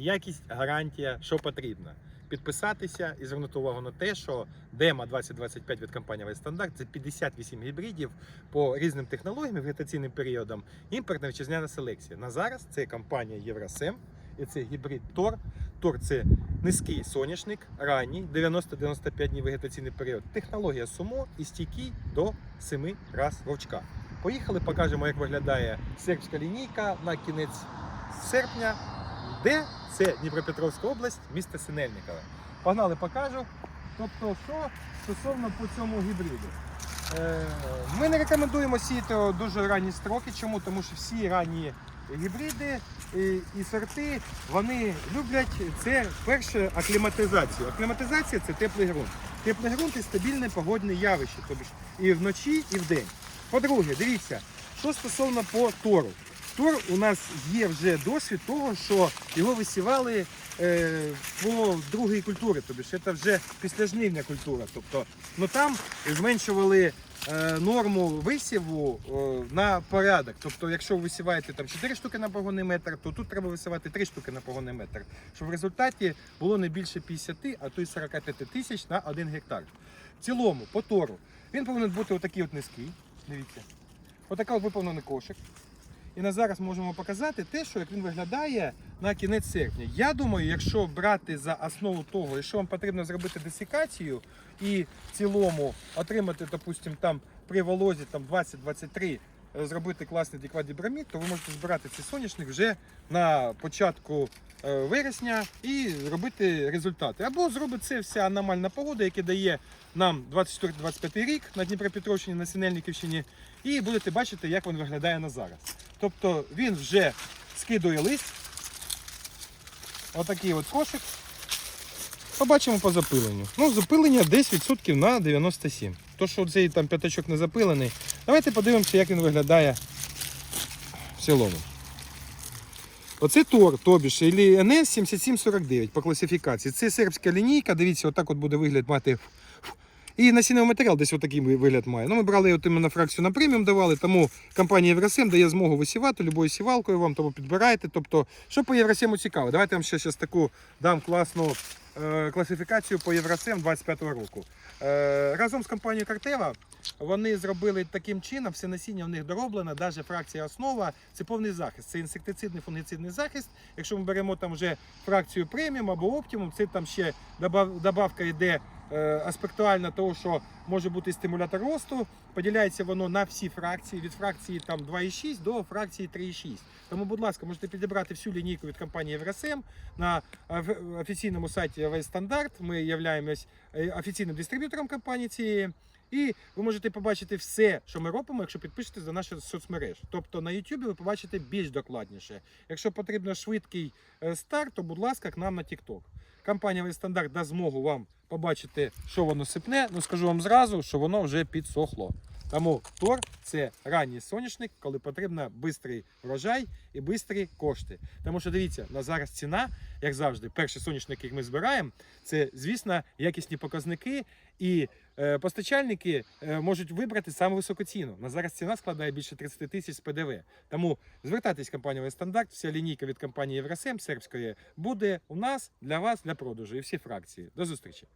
якість, гарантія, що потрібно. Підписатися і звернути увагу на те, що демо 2025 від компанії Вайстандарт це 58 гібридів по різним технологіям, і вегетаційним періодам, імпортна вітчизняна селекція. На зараз це компанія Євросем і це гібрид Тор. Тор це низький соняшник, ранній, 90-95 днів вегетаційний період. Технологія сумо і стійкий до 7 раз вовчка. Поїхали, покажемо, як виглядає сербська лінійка на кінець серпня, де це Дніпропетровська область, місто Синельникове. Погнали, покажу. Тобто, що стосовно по цьому гібриду. Е, Ми не рекомендуємо сіяти дуже ранні строки. Чому? Тому що всі ранні гібриди і, і сорти вони люблять це перше акліматизацію. Акліматизація це теплий ґрунт. Теплий ґрунт і стабільне погодне явище, тобто і вночі, і вдень. По-друге, дивіться, що стосовно по тору. Тор у нас є вже досвід того, що його висівали е, по другій культурі, тобто ж це вже післяжнивна культура. Тобто, ну там зменшували е, норму висіву е, на порядок. Тобто, якщо ви висіваєте там 4 штуки на погонний метр, то тут треба висівати 3 штуки на погонний метр, щоб в результаті було не більше 50, а то й 45 тисяч на 1 гектар. В цілому, по тору, він повинен бути отакий от низький. Дивіться. Отакий от виповнений кошик. І на зараз можемо показати те, що як він виглядає на кінець серпня. Я думаю, якщо брати за основу того, якщо вам потрібно зробити десікацію і в цілому отримати, допустим, там при волозі там 20-23 е, зробити класний діквадібрамід, то ви можете збирати цей соняшник вже на початку е, вересня і робити результати. Або зробити це вся аномальна погода, яка дає нам 24-25 рік на Дніпропетровщині, на Синельниківщині, і будете бачити, як він виглядає на зараз. Тобто він вже скидує лист. Отакий от кошик. Побачимо по запиленню. Ну, запилення десь відсотків на 97. То, що цей там п'ятачок не запилений. Давайте подивимося, як він виглядає в цілому. Оце Тор, тобіш, НС 7749 по класифікації. Це сербська лінійка. Дивіться, отак от буде вигляд мати. І насінневий матеріал десь отакий вигляд має. Ну, ми брали от іменно фракцію на преміум давали, тому компанія Євросем дає змогу висівати любою сівалкою вам, тому підбирайте. Тобто, що по Євросему цікаво? Давайте я вам ще щас таку дам класну е, класифікацію по Євросем 25-го року. Е, разом з компанією Картева вони зробили таким чином, все насіння в них дороблено, навіть фракція основа це повний захист. Це інсектицидний фунгіцидний захист. Якщо ми беремо там вже фракцію преміум або оптимум, це там ще добав- добавка йде е, аспектуальна того, що може бути стимулятор росту. Поділяється воно на всі фракції, від фракції там 2,6 до фракції 3,6. Тому, будь ласка, можете підібрати всю лінійку від компанії Євросем на е, офіційному сайті Весь Стандарт. Ми являємось е, офіційним дистриб'ютором компанії цієї. І ви можете побачити все, що ми робимо, якщо підпишетесь до наших соцмереж. Тобто на YouTube ви побачите більш докладніше. Якщо потрібно швидкий старт, то будь ласка, к нам на TikTok. Компанія Вестандарт стандарт дасть змогу вам побачити, що воно сипне. Ну скажу вам зразу, що воно вже підсохло. Тому тор це ранній соняшник, коли потрібно швидкий врожай і швидкі кошти. Тому що дивіться, на зараз ціна, як завжди, перші соняшники, які ми збираємо, це, звісно, якісні показники. І е, постачальники е, можуть вибрати саме високу ціну. На зараз ціна складає більше 30 тисяч з ПДВ. Тому звертайтесь «Весь стандарт. Вся лінійка від компанії Євросем сербської буде у нас для вас для продажу і всі фракції. До зустрічі.